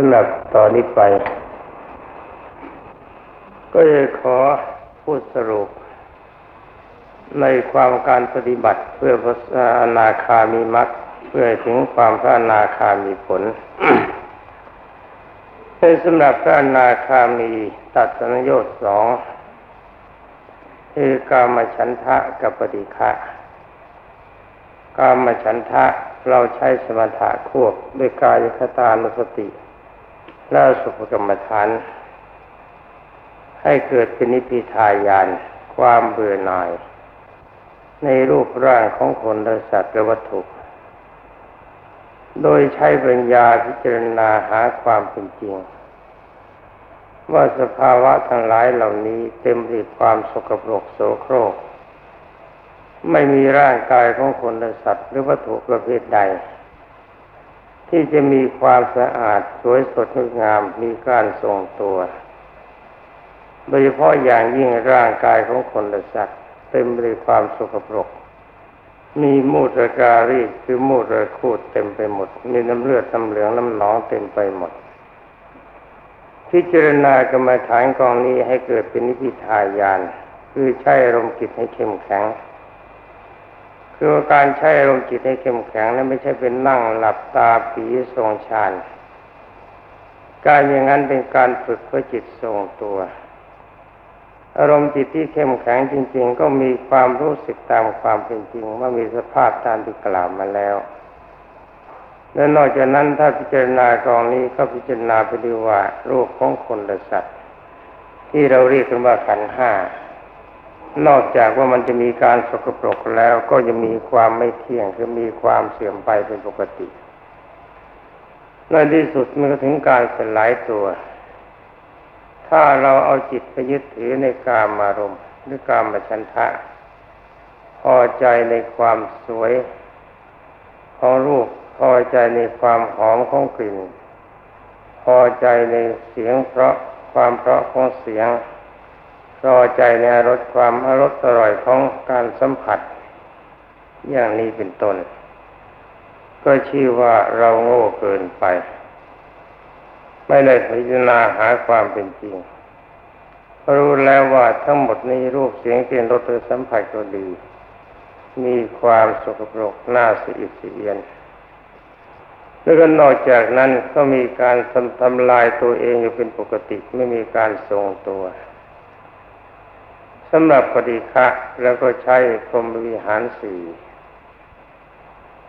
สำหรับตอนนี้ไป ก็จะขอพูดสรุป ในความการปฏิบัติเพื่อพระอนาคามีมรรคเพื่อถึงความพระอนาคามีผลในสำหรับพระอนาคามีตัดสัญญาสองคือกามฉันทะกับปฏิฆะกามฉันทะเราใช้สมถะควบด้วยกายคตานุสติ และสุภกรรมฐาน ให้เกิดเป็นนิพพิทายาน ความเบื่อหน่าย ในรูปร่างของคนและสัตว์และวัตถุ โดยใช้ปัญญาพิจารณาหาความเป็นจริง ว่าสภาวะทั้งหลายเหล่านี้เต็มไปด้วยความสกปรกโสโครก ไม่มีร่างกายของคนและสัตว์หรือวัตถุประเภทใด ที่จะมีความสะอาดสวยสดงดงามมีการทรงตัว โดยเฉพาะอย่างยิ่งร่างกายของคนและสัตว์เต็มไปด้วยความสกปรก มีมูตรการีคือมูตรคูดเต็มไปหมด มีน้ำเลือดน้ำเหลืองน้ำหนองเต็มไปหมดพิจารณากรรมฐานกองนี้ให้เกิดเป็นนิพพิทายาน คือใช้อารมณ์จิตให้เข้มแข็ง คือการใช้อารมณ์จิตให้เข้มแข็งนั้นไม่ใช่เป็นนั่งหลับตาปีทรงฌานการอย่างนั้นเป็นการฝึกเพื่อจิตทรงตัว อารมณ์จิตที่เข้มแข็งจริง ๆ ก็มีความรู้สึกตามความเป็นจริง ว่ามีสภาพตามที่กล่าวมาแล้วและนอกจากนั้นถ้าพิจารณากองนี้ก็พิจารณาไปดูว่ารูปของคนและสัตว์ ที่เราเรียกกันว่าขันห้า นอกจากว่ามันจะมีการสกปรกแล้วก็จะมีความไม่เที่ยงคือมีความเสื่อมไปเป็นปกติในที่สุดมันก็ถึงการสลายตัว ถ้าเราเอาจิตไปยึดถือในกามอารมณ์หรือกามฉันทะ พอใจในความสวยของรูปพอใจในความหอมของกลิ่น พอใจในเสียงเพราะความเพราะของเสียง พอใจในรสความอรสอร่อยของการสัมผัส อย่างนี้เป็นต้น ก็ชื่อว่าเราโง่เกินไป ไม่ได้พิจารณาหาความเป็นจริง รู้แล้วว่าทั้งหมดนี้รูปเสียงกลิ่นรสหรือสัมผัสก็ดี มีความสกปรกน่าสิอิสเอียนแล้วก็นอกจากนั้นก็มีการทำลายตัวเองอยู่เป็นปกติไม่มีการทรงตัว สำหรับปฏิฆะแล้วก็ใช้พรมวิหารสี่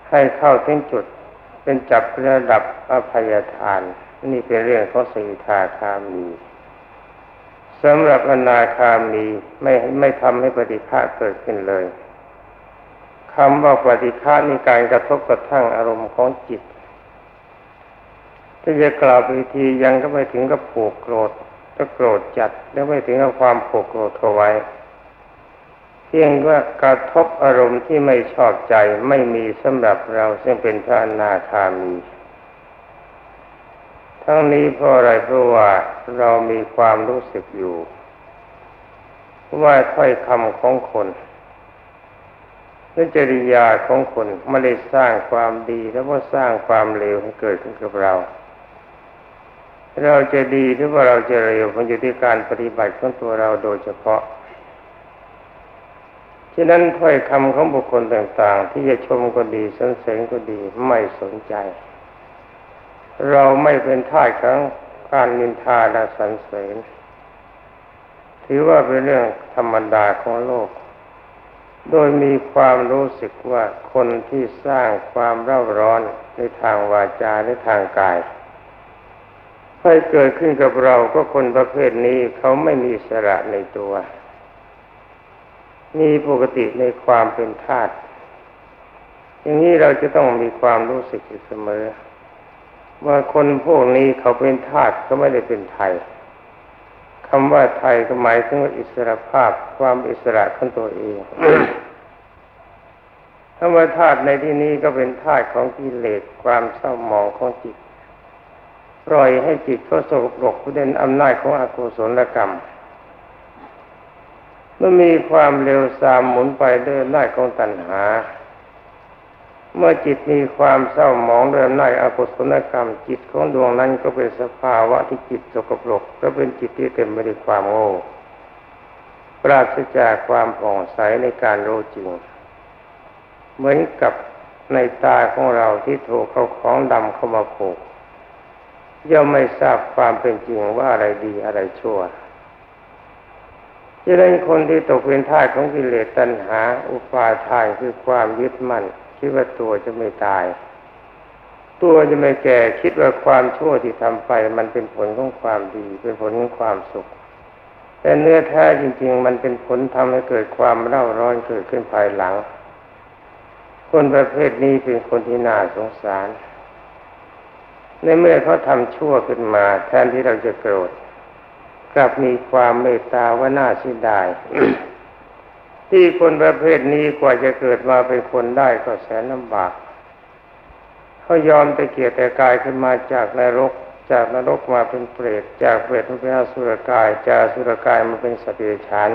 ให้เข้าถึงจุดเป็นจับระดับอภัยทาน นี่เป็นเรื่องของสีทาคามีสำหรับอนาคามีไม่ไม่ทำให้ปฏิฆะเกิดขึ้นเลยคำว่าปฏิฆะนี่การกระทบกระทั่งอารมณ์ของจิตถ้าจะกล่าวไปทียังก็ไม่ถึงกับผูกโกรธ ก็โกรธจัดแล้วไม่ถึงกับความผูกโกรธเอาไว้ เพียงว่ากระทบอารมณ์ที่ไม่ชอบใจไม่มีสำหรับเราซึ่งเป็นพระอนาคามี ทั้งนี้เพราะอะไรเพราะว่าเรามีความรู้สึกอยู่ ว่าถ้อยคำของคนและจริยาของคนไม่ได้สร้างความดีแล้วก็สร้างความเลวให้เกิดขึ้นกับเรา เราจะดีหรือว่าเราจะเร็วมันอยู่ที่การปฏิบัติของตัวเราโดยเฉพาะฉะนั้นถ้อยคำของบุคคลต่าง ๆ ที่จะชมก็ดีสรรเสริญก็ดีไม่สนใจ เราไม่เป็นท่าของการนินทาและสรรเสริญ ถือว่าเป็นเรื่องธรรมดาของโลก โดยมีความรู้สึกว่าคนที่สร้างความเร่าร้อนในทางวาจาในทางกาย ให้เกิดขึ้นกับเราก็คนประเภทนี้เขาไม่มีสระในตัว มีปกติในความเป็นธาตุอย่างนี้เราจะต้องมีความรู้สึกอยู่เสมอ ว่าคนพวกนี้เขาเป็นธาตุเขาไม่ได้เป็นไทยคำว่าไทยก็หมายถึงอิสระภาพความอิสระของตัวเองธรรมธาตุในที่นี้ก็เป็นธาตุของกิเลสความเศร้าหมองของจิต ปล่อยให้จิตก็สกปรกด้วยอำนาจของอกุศลกรรมเมื่อมีความเร็วซามหมุนไปด้วยอำนาจของตัณหา เมื่อจิตมีความเศร้าหมองด้วยอำนาจอกุศลกรรม จิตของดวงนั้นก็เป็นสภาวะที่จิตสกปรกก็เป็นจิตที่เต็มไปด้วยความโง่ปราศจากความผ่องใสในการรู้จริง เหมือนกับในตาของเราที่ถูกเขาของดำเข้ามาผูก ย่อมไม่ทราบความเป็นจริงว่าอะไรดีอะไรชั่วจะเป็นคนที่ตกเป็นทาสของกิเลสตัณหา อุปาทานคือความยึดมั่น คิดว่าตัวจะไม่ตาย ตัวจะไม่แก่คิดว่าความชั่วที่ทำไป มันเป็นผลของความดี เป็นผลของความสุข แต่เนื้อแท้จริง ๆ มันเป็นผลทำให้เกิดความเร่าร้อนเกิดขึ้นภายหลัง คนประเภทนี้เป็นคนที่น่าสงสาร ในเมื่อเขาทำชั่วขึ้นมา แทนที่เราจะโกรธกลับมีความเมตตาว่าน่าเสียดายที่คนประเภทนี้กว่าจะเกิดมาเป็นคนได้ก็แสนลำบากเขายอมตะเกียกแต่กายขึ้นมาจากนรก จากนรกมาเป็นเปรตจากเปรตมาเป็นอสุรกาย จากสุรกายมาเป็นสติฉาน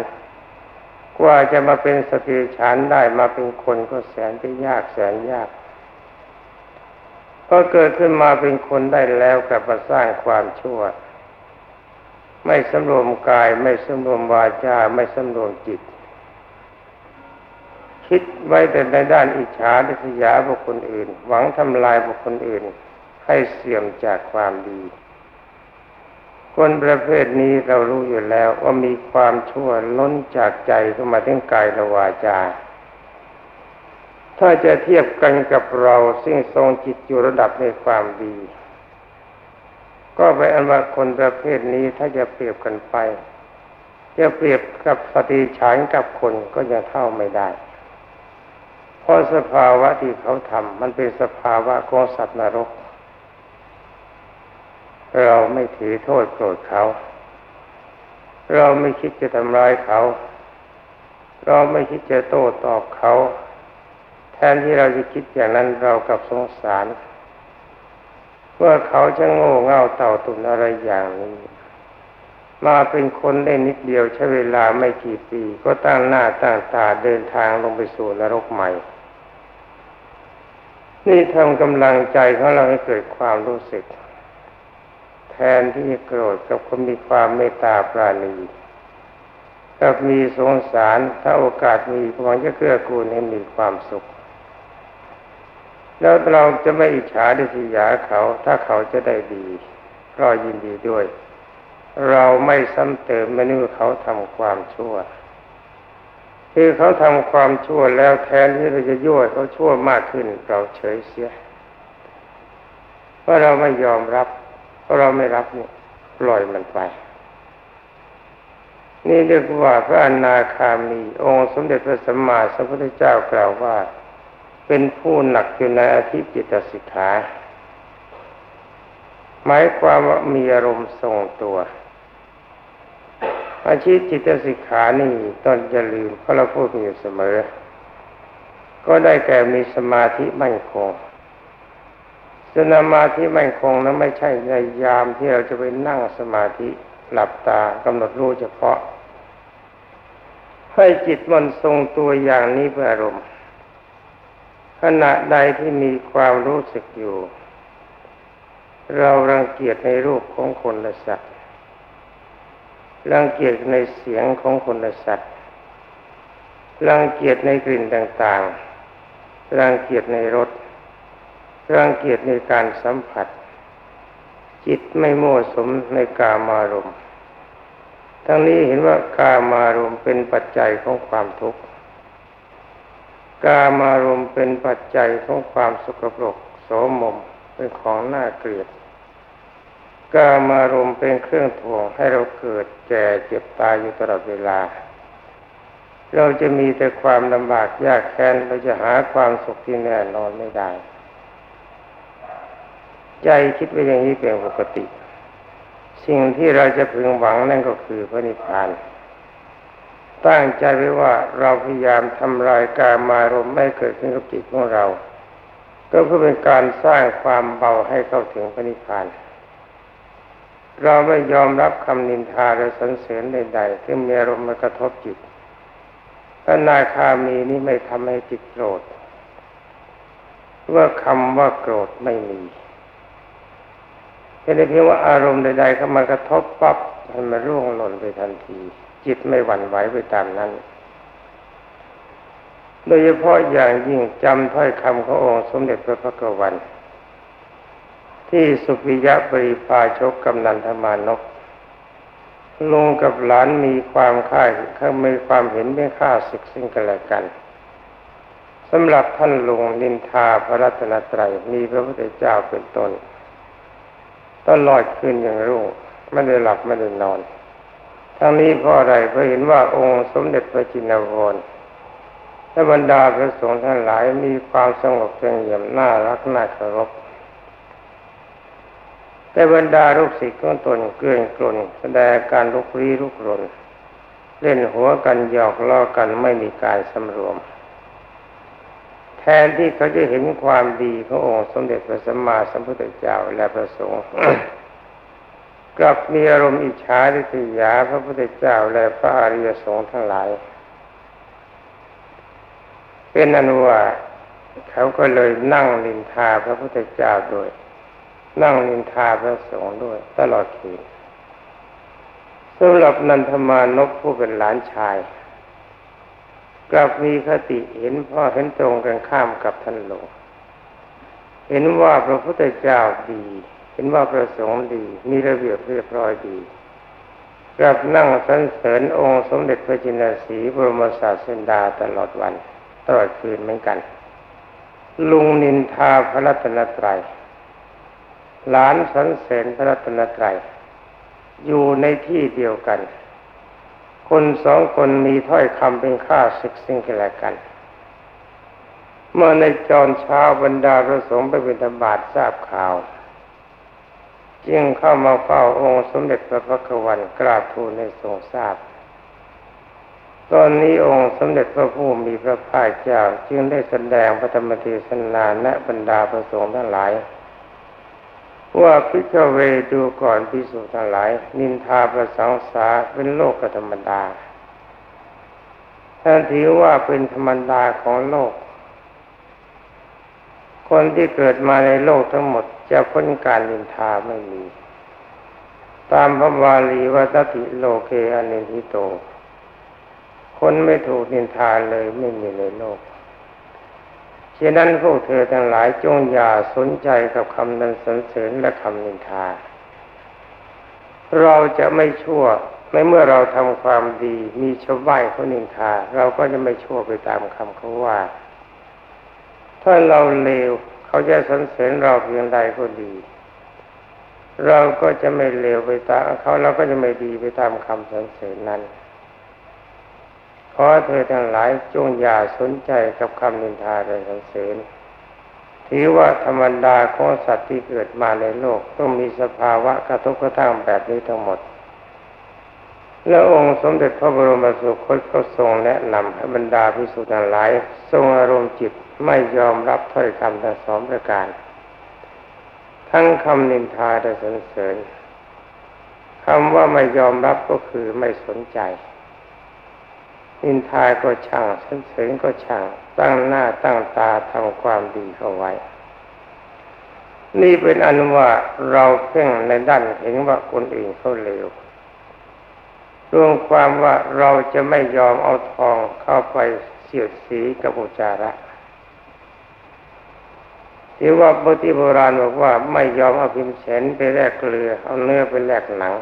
กว่าจะมาเป็นสติฉานได้มาเป็นคนก็แสนจะยากแสนยาก ก็เกิดขึ้นมาเป็นคนได้แล้วกลับมาสร้างความชั่ว ไม่สำรวมกายไม่สำรวมวาจาไม่สำรวมจิต คิดไว้แต่ในด้านอิจฉาดิษยาบุคคลอื่น หวังทำลายบุคคลอื่น ให้เสื่อมจากความดี คนประเภทนี้เรารู้อยู่แล้วว่ามีความชั่วล้นจากใจเข้ามาถึงกายและวาจา ถ้าจะเทียบกันกับเราซึ่งทรงจิตอยู่ระดับในความดี ก็ไปอันว่าคนประเภทนี้ถ้าจะเปรียบกันไปจะเปรียบกับสติฉานกับคนก็ยังเท่าไม่ได้ เพราะสภาวะที่เขาทำมันเป็นสภาวะของสัตว์นรก เราไม่ถือโทษโกรธเขา เราไม่คิดจะทำร้ายเขา เราไม่คิดจะโต้ตอบเขา นที่เราจะคิดอย่างนั้นเรากับสงสารว่าเขาจะโง่เง่าเต่าตุนอะไรอย่างนี้ มาเป็นคนได้นิดเดียวใช้เวลาไม่กี่ปี ก็ตั้งหน้าตั้งตาเดินทางลงไปสู่นรกใหม่ นี่ทำกำลังใจของเราให้เกิดความรู้สึก แทนที่จะโกรธกับคนมีความเมตตาปราณีกับมีสงสารถ้าโอกาสมีหวังจะเกื้อกูลให้มีความสุข แล้วเราจะไม่อิจฉาดิษยาเขา ถ้าเขาจะได้ดี ก็ยินดีด้วย เราไม่ซ้ำเติมไม่นึกว่าเขาทำความชั่ว คือเขาทำความชั่วแล้วแทนที่เราจะยั่วเขาชั่วมากขึ้น เราเฉยเสียเพราะเราไม่ยอมรับ เพราะเราไม่รับเนี่ยปล่อยมันไป นี่เรียกว่าพระอนาคามี องค์สมเด็จพระสัมมาสัมพุทธเจ้ากล่าวว่า เป็นผู้หนักอยู่ในอธิจิตสิกขาหมายความว่ามีอารมณ์ทรงตัวอาชีพจิตสิกขานี่ตอนจะลืมเพราะเราพูดอยู่เสมอ ก็ได้แก่มีสมาธิมั่นคงสมาธิมั่นคงนั้นไม่ใช่ในยามที่เราจะไปนั่งสมาธิหลับตากำหนดรู้เฉพาะ ให้จิตมันทรงตัวอย่างนี้เป็นอารมณ์ ขณะใดที่มีความรู้สึกอยู่ เรารังเกียจในรูปของคนและสัตว์รังเกียจในเสียงของคนและสัตว์รังเกียจในกลิ่นต่างๆ รังเกียจในรส รังเกียจในการสัมผัส จิตไม่มั่วสมในกามารมณ์ทั้งนี้เห็นว่ากามารมณ์เป็นปัจจัยของความทุกข์ กามารมณ์เป็นปัจจัยของความสกปรกโสมมเป็นของน่าเกลียดกามารมณ์เป็นเครื่องถ่วงให้เราเกิดแก่เจ็บตายอยู่ตลอดเวลา เราจะมีแต่ความลำบากยากแค้นเราจะหาความสุขที่แน่นอนไม่ได้ ใจคิดไว้อย่างนี้เป็นปกติ สิ่งที่เราจะพึงหวังนั่นก็คือพระนิพพาน ตั้งใจไว้ว่าเราพยายามทำลายกามารมณ์ไม่เกิดขึ้นกับจิตของเรา ก็เพื่อเป็นการสร้างความเบาให้เข้าถึงพระนิพพานเราไม่ยอมรับคำนินทาหรือสรรเสริญใดๆที่มีอารมณ์มากระทบจิตพระนาคามีนี้ไม่ทำให้จิตโกรธว่าคำว่าโกรธไม่มีเป็นเพียงว่าอารมณ์ใดๆเข้ามากระทบปั๊บมันมาร่วงหล่นไปทันที จิตไม่หวั่นไหวไปตามนั้น โดยเฉพาะอย่างยิ่งจำถ้อยคำขององค์สมเด็จพระพักวัน ที่สุปิยะปริพาชกกำนันธมานกลุงกับหลานมีความค่ายเขามีความเห็นเป็นค่าศึกซึ่งกันและกันสำหรับท่านลุงนินทาพระรัตนตรัยมีพระพุทธเจ้าเป็นต้นตลอดคืนอย่างรุ่งไม่ได้หลับไม่ได้นอน ทั้งนี้เพราะอะไรเพราะเห็นว่าองค์สมเด็จพระจินวรและบรรดาพระสงฆ์ทั้งหลายมีความสงบเงี่ยมน่ารักน่าเคารพแต่บรรดาลูกศิษย์ของตนเกลื่อนกลนแสดงการลุกลี้ลุกรนเล่นหัวกันหยอกล้อกันไม่มีการสำรวม แทนที่เขาจะเห็นความดีขององค์สมเด็จพระสัมมาสัมพุทธเจ้าและพระสงฆ์ กลับมีอารมณ์อิจฉาริษยาพระพุทธเจ้าและพระอริยสงฆ์ทั้งหลาย เป็นอนุว่าเขาก็เลยนั่งลินทาพระพุทธเจ้าด้วย นั่งลินทาพระสงฆ์ด้วย ตลอดคืนสำหรับนันทมานพผู้เป็นหลานชาย กลับมีคติเห็นพ่อเห็นตรงกันข้ามกับท่านหลวงเห็นว่าพระพุทธเจ้าดี เห็นว่าพระสงฆ์ดี มีระเบียบเรียบร้อยดีกลับนั่งสรรเสริญองค์สมเด็จพระจินสีบรมศาสดาตลอดวัน ตลอดคืนเหมือนกัน ลุงนินทาพระรัตนตรัยหลานสรรเสริญพระรัตนตรัยอยู่ในที่เดียวกัน คนสองคนมีถ้อยคำเป็นค่าศึกซึ่งกันและกัน เมื่อในจอนเช้าบรรดาพระสงฆ์ไปบิณฑบาตทราบข่าว จึงเข้ามาเฝ้าองค์สมเด็จพระพักวันกราบทูลให้ทรงทราบ ตอนนี้องค์สมเด็จพระผู้มีพระภาคเจ้าจึงได้แสดงพระธรรมเทศนาและบรรดาพระสงฆ์ทั้งหลาย ว่าพิจเวดูก่อนพิสูจน์ทั้งหลาย นินทาประสังสาเป็นโลกธรรมดาท่านถือว่าเป็นธรรมดาของโลก คนที่เกิดมาในโลกทั้งหมดจะพ้นการนินทาไม่มี ตามพระบาลีว่าตติโลเกอนินทิโต คนไม่ถูกนินทาเลยไม่มีในโลกฉะนั้นพวกเธอทั้งหลายจงอย่าสนใจกับคำนันสรรเสริญและคำนินทา เราจะไม่ชั่วในเมื่อเราทำความดีมีชาวบ้านเขานินทา เราก็จะไม่ชั่วไปตามคำเขาว่า ถ้าเราเลว เขาจะสรรเสริญเราเพียงใดก็ดี เราก็จะไม่เลวไปตามเขาเราก็จะไม่ดีไปตามคำสรรเสริญนั้นขอเธอทั้งหลายจงอย่าสนใจกับคำนินทาและสรรเสริญถือว่าธรรมดาของสัตว์ที่เกิดมาในโลก ต้องมีสภาวะกระทบกระทั่งแบบนี้ทั้งหมด แล้วองค์สมเด็จพระบรมสุคตก็ทรงแนะนำให้บรรดาพิสุทธิ์ทั้งหลาย ทรงอารมณ์จิตไม่ยอมรับถ้อยคำทั้งสองประการ ทั้งคำนินทาและสรรเสริญคำว่าไม่ยอมรับก็คือไม่สนใจ นินทาก็ช่างสรรเสริญก็ช่าง ตั้งหน้าตั้งตาทำความดีเข้าไว้ นี่เป็นอันว่าเราเพ่งในด้านเห็นว่าคนอื่นเขาเลว รวมความว่าเราจะไม่ยอมเอาทองเข้าไปเสียดสีกับอุจาระที่ว่าบางทีโบราณบอกว่าไม่ยอมเอาพิมเสนไปแลกเกลือ เอาเนื้อไปแลกหนัง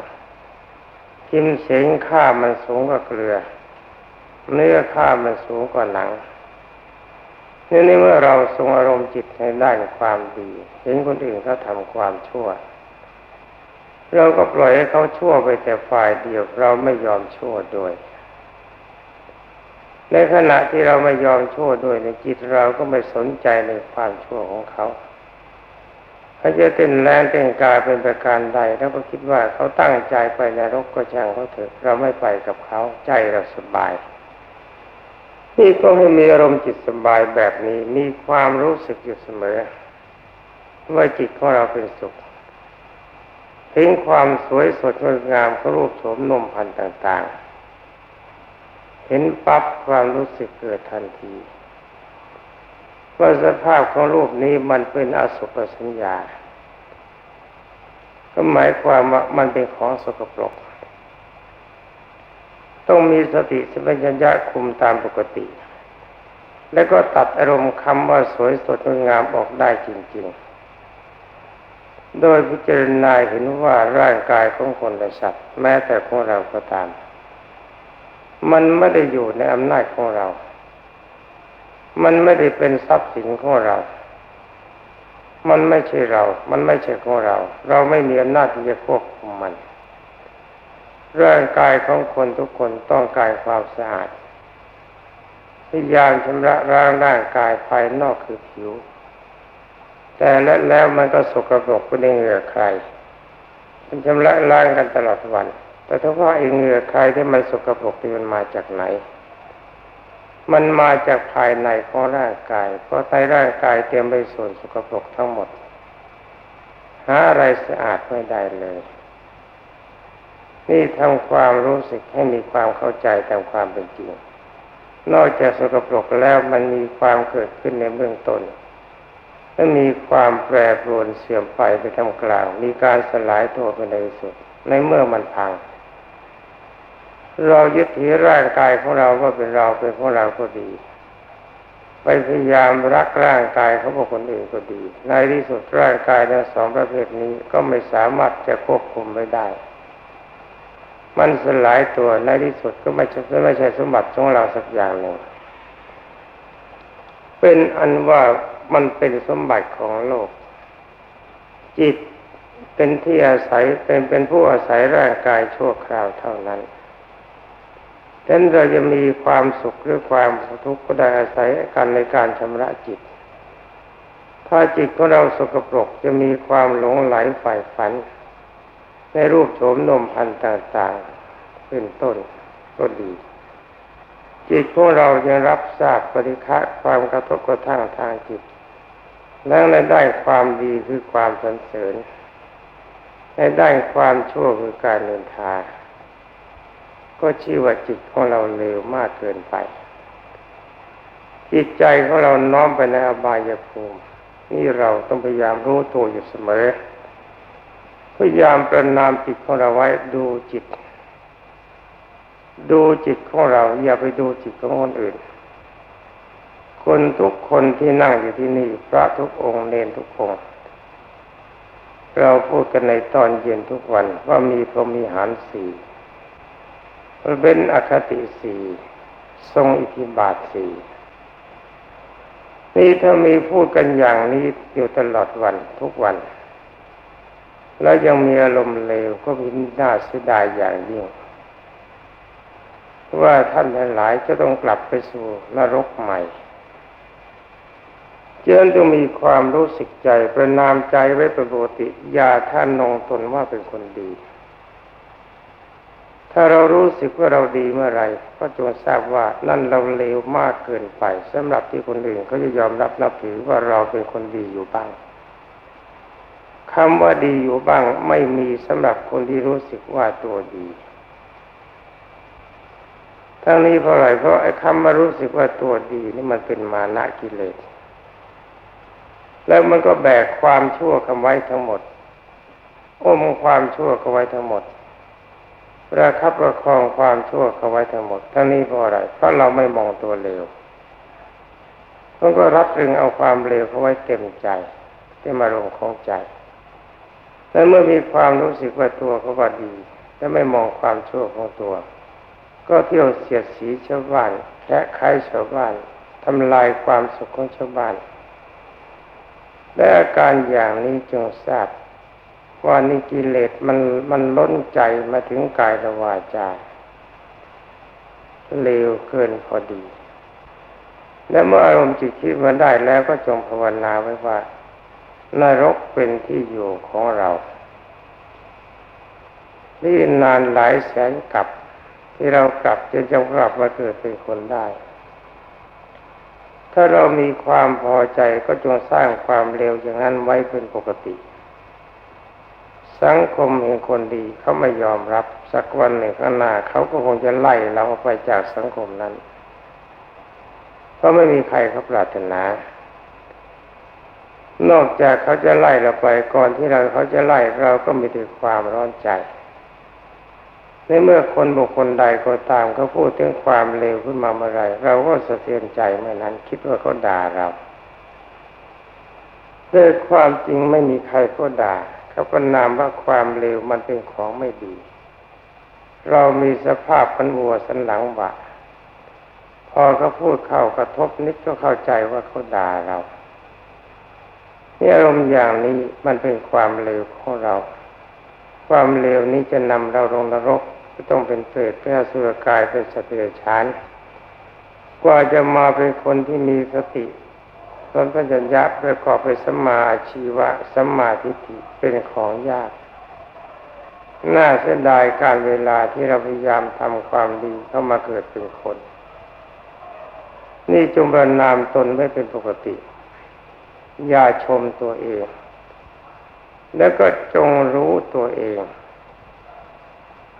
พิมเสนค่ามันสูงกว่าเกลือ เนื้อค่ามันสูงกว่าหนังนี่นี่เมื่อเราทรงอารมณ์จิตในด้านความดี เห็นคนอื่นเขาทำความชั่ว เราก็ปล่อยให้เขาชั่วไปแต่ฝ่ายเดียว เราไม่ยอมชั่วด้วย ในขณะที่เราไม่ยอมชั่วด้วยในจิตเราก็ไม่สนใจในความชั่วของเขาเขาจะเต้นแรงเต้นกายเป็นประการใดแล้วก็คิดว่าเขาตั้งใจไปในรกก็ช่างเขาเถอะเราไม่ไปกับเขาใจเราสบายนี่ก็ให้มีอารมณ์จิตสบายแบบนี้ มีความรู้สึกอยู่เสมอ ว่าจิตของเราเป็นสุข ถึงความสวยสดงดงามของรูปโฉมนมพันธ์ต่าง ๆ เห็นปั๊บความรู้สึกเกิดทันทีเว่าสภาพของรูปนี้มันเป็นอสุภสัญญา ก็หมายความว่ามันเป็นของสกปรก ต้องมีสติสัมปชัญญะคุมตามปกติ แล้วก็ตัดอารมณ์คำว่าสวยสดงดงามออกได้จริง ๆ โดยพิจารณาเห็นว่าร่างกายของคนและสัตว์แม้แต่ของเราก็ตาม มันไม่ได้อยู่ในอำนาจของเรา มันไม่ได้เป็นทรัพย์สินของเรา มันไม่ใช่เรา มันไม่ใช่ของเรา เราไม่มีอำนาจที่จะควบคุมมัน ร่างกายของคนทุกคนต้องการความสะอาดพยายามชำระร่างร่างกายภายนอกคือผิว แต่และแล้วมันก็สกปรกไปในเหงื่อใครมันชำระล้างกันตลอดวัน แต่ถ้าว่าไอ้เหงื่อใครที่มันสกปรกที่มันมาจากไหน มันมาจากภายในของร่างกาย เพราะในร่างกายเต็มไปส่วนสกปรกทั้งหมด หาอะไรสะอาดไม่ได้เลย นี่ทำความรู้สึกให้มีความเข้าใจตามความเป็นจริงนอกจากสกปรกแล้วมันมีความเกิดขึ้นในเบื้องต้น และมีความแปรปรวนเสื่อมไปไปทำกลาง มีการสลายตัวไปในที่สุด ในเมื่อมันพัง เรายึดถือร่างกายของเราว่าเป็นเราเป็นของเราก็ดี ไปพยายามรักร่างกายเขาบอกคนอื่นก็ดี ในที่สุดร่างกายทั้งสองประเภทนี้ก็ไม่สามารถจะควบคุมไม่ได้ มันสลายตัวในที่สุดก็ไม่ใช่ไม่ใช่สมบัติของเราสักอย่างหนึ่งเป็นอันว่า มันเป็นสมบัติของโลก จิตเป็นที่อาศัยเป็นเป็นผู้อาศัยร่างกายชั่วคราวเท่านั้นฉะนั้นเราจะมีความสุขหรือความทุกข์ก็ได้อาศัยกันในการชำระจิต ถ้าจิตของเราสกปรกจะมีความหลงไหลฝ่ายฝัน ในรูปโฉมนมพันธ์ต่างๆเป็นต้นก็ดี จิตของเรายังรับทราบปฏิฆะความกระทบกระทั่งทางจิต แล้วในได้ความดีคือความสรรเสริญ ในได้ความชั่วคือการเนินทา ก็ชื่อว่าจิตของเราเลวมากเกินไป จิตใจของเราน้อมไปในอบายภูมิ นี่เราต้องพยายามรู้ตัวอยู่เสมอ พยายามประนามจิตของเราไว้ดูจิต ดูจิตของเราอย่าไปดูจิตของคนอื่น คนทุกคนที่นั่งอยู่ที่นี่พระทุกองค์เนนทุกองค์เราพูดกันในตอนเย็นทุกวันว่ามีพรหมีหารสี่เป็นอคติสี่ทรงอิทธิบาทสี่นี่ถ้ามีพูดกันอย่างนี้อยู่ตลอดวันทุกวัน แล้วยังมีอารมณ์เลวก็เป็นน่าเสียดายอย่างยิ่งว่าท่านหลายจะต้องกลับไปสู่นรกใหม่ เจนต้องมีความรู้สึกใจประนามใจไว้เป็นปกติ อย่าท่านนองตนว่าเป็นคนดี ถ้าเรารู้สึกว่าเราดีเมื่อไรก็จงทราบว่านั่นเราเลวมากเกินไปสำหรับที่คนอื่นเขาจะยอมรับนับถือว่าเราเป็นคนดีอยู่บ้างคำว่าดีอยู่บ้างไม่มีสำหรับคนที่รู้สึกว่าตัวดี ทั้งนี้เพราะอะไรเพราะไอ้คำมารู้สึกว่าตัวดีนี่มันเป็นมานะกิเลส แล้วมันก็แบกความชั่วคำไว้ทั้งหมดอมความชั่วเขาไว้ทั้งหมดประคับประคองความชั่วเขาไว้ทั้งหมด ทั้งนี้เพราะอะไรเพราะเราไม่มองตัวเลวมันก็รับรึงเอาความเลวเขาไว้เต็มใจเต็มอารมณ์ของใจแล้วเมื่อมีความรู้สึกว่าตัวเขาว่าดี และไม่มองความชั่วของตัว ก็เที่ยวเสียดสีชาวบ้านแคะไขชาวบ้านทำลายความสุขของชาวบ้าน และอาการอย่างนี้จงทราบว่านี่กิเลสมันมันล้นใจมาถึงกายละวาจาเลวเกินพอดี และเมื่ออารมณ์จิตคิดมาได้แล้วก็จงภาวนาไว้ว่านรกเป็นที่อยู่ของเรา นี่นานหลายแสนกับ ที่เรากลับจะจะกลับมาเกิดเป็นคนได้ ถ้าเรามีความพอใจก็จงสร้างความเร็วอย่างนั้นไว้เป็นปกติ สังคมเห็นคนดีเขาไม่ยอมรับสักวันหนึ่งข้างหน้าเขาก็คงจะไล่เราออกไปจากสังคมนั้น เพราะไม่มีใครเขาปรารถนา นอกจากเขาจะไล่เราไปก่อนที่เราเขาจะไล่เราก็มีแต่ความร้อนใจ ในเมื่อคนบุคคลใดก็ตามเขาพูดถึงความเลวขึ้นมาเมื่อไรเราก็สะเทือนใจเมื่อนั้น คิดว่าเขาด่าเราด้วยความจริงไม่มีใครก็ด่าเขาก็นามว่าความเลวมันเป็นของไม่ดี เรามีสภาพเป็นวัวสันหลังบะพอเขาพูดเข้ากระทบนิดก็เข้าใจว่าเขาด่าเรานี่อารมณ์อย่างนี้มันเป็นความเลวของเรา ความเลวนี้จะนำเราลงนรก ก็ต้องเป็นเปรตเป็นอสุรกายเป็นสัตว์เดรัจฉานกว่าจะมาเป็นคนที่มีสติสัมปชัญญะประกอบไปสัมมาอาชีวะสัมมาทิฏฐิเป็นของยาก น่าเสียดายการเวลาที่เราพยายามทำความดีเข้ามาเกิดเป็นคน นี่จงประนามตนไม่เป็นปกติ อย่าชมตัวเอง แล้วก็จงรู้ตัวเอง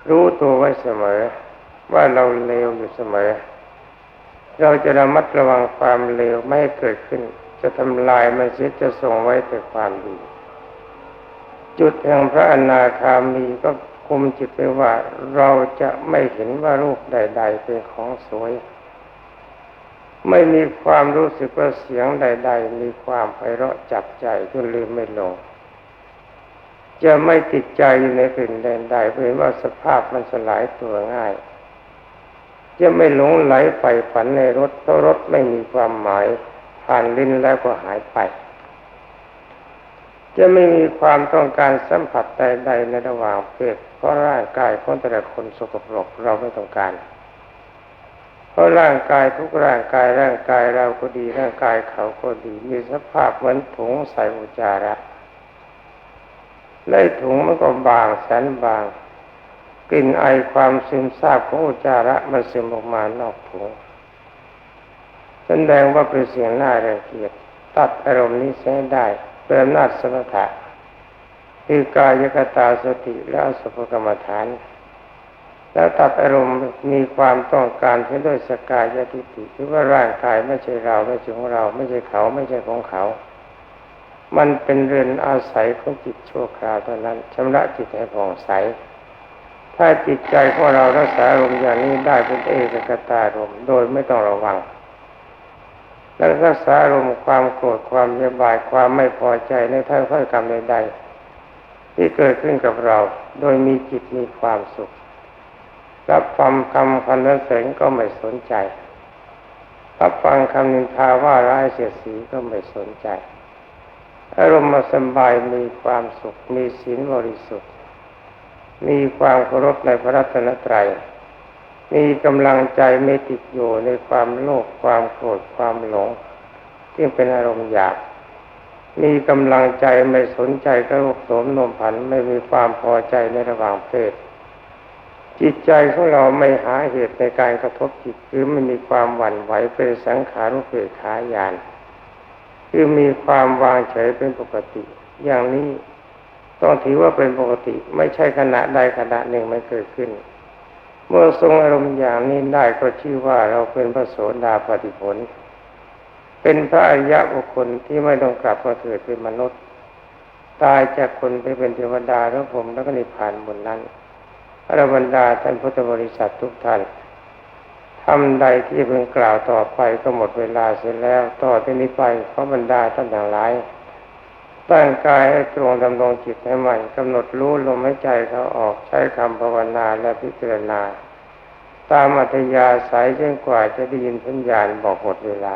รู้ตัวไว้เสมอ ว่าเราเลวอยู่เสมอ เราจะระมัดระวังความเลวไม่ให้เกิดขึ้น จะทำลายมันเสียจะส่งไว้แต่ความดี จุดแห่งพระอนาคามีก็คุมจิตไปว่า เราจะไม่เห็นว่ารูปใด ๆ เป็นของสวย ไม่มีความรู้สึกว่าเสียงใด ๆ มีความไพเราะจับใจจนลืมไม่ลง จะไม่ติดใจอยู่ในกลิ่นใดเพราะว่าสภาพมันสลายตัวง่าย จะไม่หลงไหลไปฝันในรถเพราะรถไม่มีความหมายผ่านลิ้นแล้วก็หายไป จะไม่มีความต้องการสัมผัสใดๆในระหว่างเพศเพราะร่างกายของแต่ละคนสกปรกเราไม่ต้องการ เพราะร่างกายทุกร่างกายร่างกายเราก็ดีร่างกายเขาก็ดี มีสภาพเหมือนถุงใส่อุจจาระ ในถุงมันก็บางแสนบาง กลิ่นไอความซึมซาบของอุจจาระมันซึมออกมานอกถุงแสดงว่าเป็นเสียงน่ารังเกียจตัดอารมณ์นี้เสียได้เป็นอำนาจสมถะคือกายกตาสติและอสุภกรรมฐาน แล้วตัดอารมณ์มีความต้องการเช่นด้วยสกายทิฏฐิคือว่าร่างกายไม่ใช่เราไม่ใช่ของเรา ไม่ใช่เขาไม่ใช่ของเขา มันเป็นเรือนอาศัยของจิตชั่วคราวเท่านั้นชำระจิตให้ผ่องใส ถ้าจิตใจของเรารักษาอารมอย่างนี้ได้เป็นเอกกตารมโดยไม่ต้องระวังและรักษาอารมความโกรธความเยบายความไม่พอใจในท่าถ้อยคำใดๆที่เกิดขึ้นกับเรา โดยมีจิตมีความสุขรับฟังคำพันธ์เสริญก็ไม่สนใจรับฟังคำนินทาว่าร้ายเสียสีก็ไม่สนใจ อารมณ์สบายมีความสุข มีศีลบริสุทธิ์ มีความเคารพในพระรัตนตรัย มีกำลังใจไม่ติดอยู่ในความโลภความโกรธความหลงที่เป็นอารมณ์หยาบมีกำลังใจไม่สนใจกระโลกโสมนมผันไม่มีความพอใจในระหว่างเพศ จิตใจของเราไม่หาเหตุในการกระทบจิต คือไม่มีความหวั่นไหวเป็นสังขารุเปกขายาน คือมีความวางเฉยเป็นปกติ อย่างนี้ต้องถือว่าเป็นปกติ ไม่ใช่ขณะใดขณะหนึ่งไม่เกิดขึ้น เมื่อทรงอารมณ์อย่างนี้ได้ก็ชื่อว่าเราเป็นพระโสดาปฏิผล เป็นพระอริยะบุคคลที่ไม่ต้องกลับมาเกิดเป็นมนุษย์ ตายจากคนไปเป็นเทวดาแล้วผมแล้วก็นิพพานบนนั้นพรบรรดาท่านพุทธบริษัททุกท่าน ทำใดที่เพิ่งกล่าวต่อไปก็หมดเวลาเสร็จแล้ว ต่อที่นี้ไปขอบรรดาท่านทั้งหลายตั้งกายให้ตรงดำรงจิตให้มันกำหนดรู้ลมหายใจเขาออกใช้คำภาวนาและพิจารณา ตามอัธยาศัยจนกว่าจะได้ยินสัญญาณบอกหมดเวลา